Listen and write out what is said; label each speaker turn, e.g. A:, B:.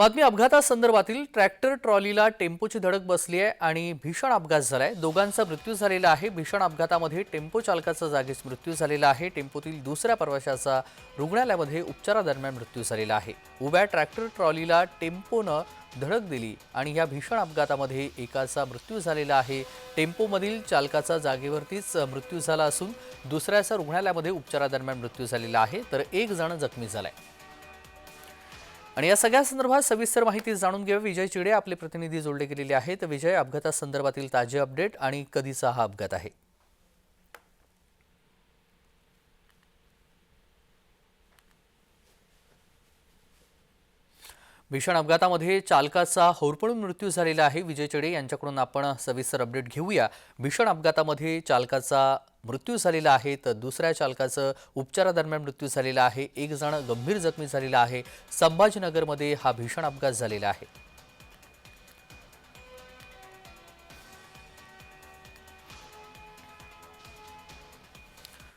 A: बातमी अपघातासंदर्भातील ट्रॅक्टर ट्रॉलीला टेम्पोची धडक बसली आहे आणि भीषण अपघात झालाय. दोघांचा मृत्यू झालेला आहे. भीषण अपघातामध्ये टेम्पो चालकाचा जागीच मृत्यू झालेला आहे. टेम्पोतील दुसऱ्या प्रवाशाचा रुग्णालयामध्ये उपचारादरम्यान मृत्यू झालेला आहे. उभ्या ट्रॅक्टर ट्रॉलीला टेम्पोनं धडक दिली आणि या भीषण अपघातामध्ये एकाचा मृत्यू झालेला आहे. टेम्पोमधील चालकाचा जागेवरतीच मृत्यू झाला असून दुसऱ्याचा रुग्णालयामध्ये उपचारादरम्यान मृत्यू झालेला आहे. तर एक जण जखमी झालाय. आणि या सगळ्या संदर्भात सविस्तर माहिती जाणून घेऊ विजय चिडे आपले प्रतिनिधी जोडले गेलेले आहेत. विजय अपघातासंदर्भातील ताजे अपडेट आणि कधीचा हा अपघात आहे? भीषण अपघातामध्ये चालकाचा होरपळून मृत्यू झालेला आहे. विजय चेडे यांच्याकडून आपण सविस्तर अपडेट घेऊया. भीषण अपघातामध्ये चालकाचा मृत्यू झालेला आहे तर दुसऱ्या चालकाचं उपचारादरम्यान मृत्यू झालेला आहे एक जण गंभीर जखमी झालेला आहे. संभाजीनगरमध्ये हा भीषण अपघात झालेला आहे.